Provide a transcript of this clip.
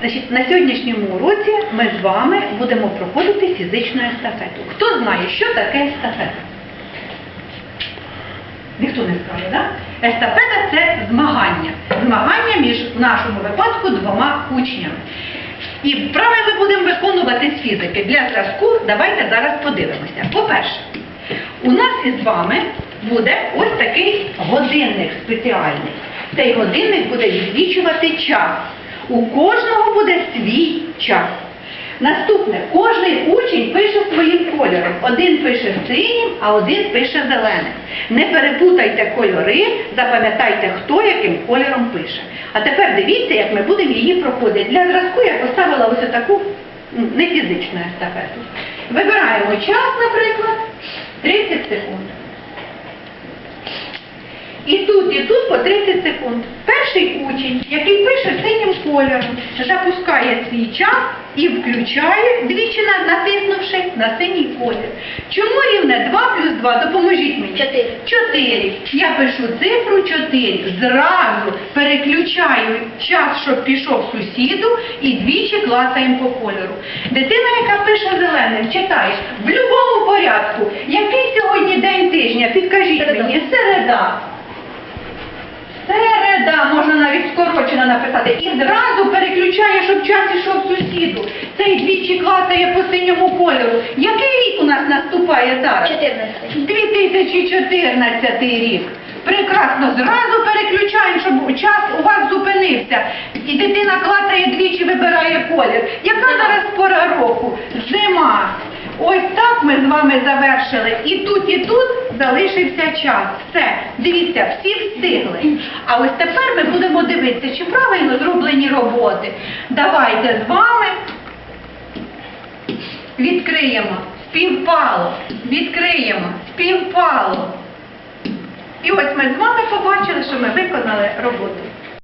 Значить, на сьогоднішньому уроці ми з вами будемо проходити фізичну естафету. Хто знає, що таке естафета? Ніхто не скаже, так? Естафета це змагання. Змагання між в нашому випадку двома учнями. І вправи ми будемо виконувати з фізики. Для зразку давайте зараз подивимося. По-перше, у нас із вами буде ось такий годинник спеціальний. Цей годинник буде відлічувати час. У кожного буде свій час. Наступне, кожний учень пише своїм кольором. Один пише синім, а один пише зеленим. Не перепутайте кольори, запам'ятайте, хто яким кольором пише. А тепер дивіться, як ми будемо її проходити. Для зразку я поставила ось таку м, не фізичну естафету. Вибираємо час, наприклад, 30 секунд. І тут, і тут по 30 секунд. Перший учень, який пише синім кольором, запускає свій час і включає, двічі натиснувши на синій колір. Чому рівне 2 плюс 2? Допоможіть мені. Чотири. 4. Я пишу цифру 4. Зразу переключаю час, щоб пішов сусіду, і двічі клацаємо по кольору. Дитина, яка пише зеленим, читає в будь-якому порядку. Який сьогодні день тижня? Підкажіть мені. Середа. Середа, можна навіть скорочено написати. І зразу переключає, щоб час ішов сусіду. Цей двічі клацає по синьому кольору. Який рік у нас наступає зараз? 14. 2014 рік. Прекрасно, зразу переключаємо, щоб час у вас зупинився. І дитина клацає двічі, вибирає колір. Яка зараз пора року? Зима. Ось так ми з вами завершили. І тут, і тут залишився час. Все, дивіться, всі встигли. А ось тепер ми будемо дивитися, чи правильно зроблені роботи. Давайте з вами відкриємо. Співпало. Відкриємо. Співпало. І ось ми з вами побачили, що ми виконали роботу.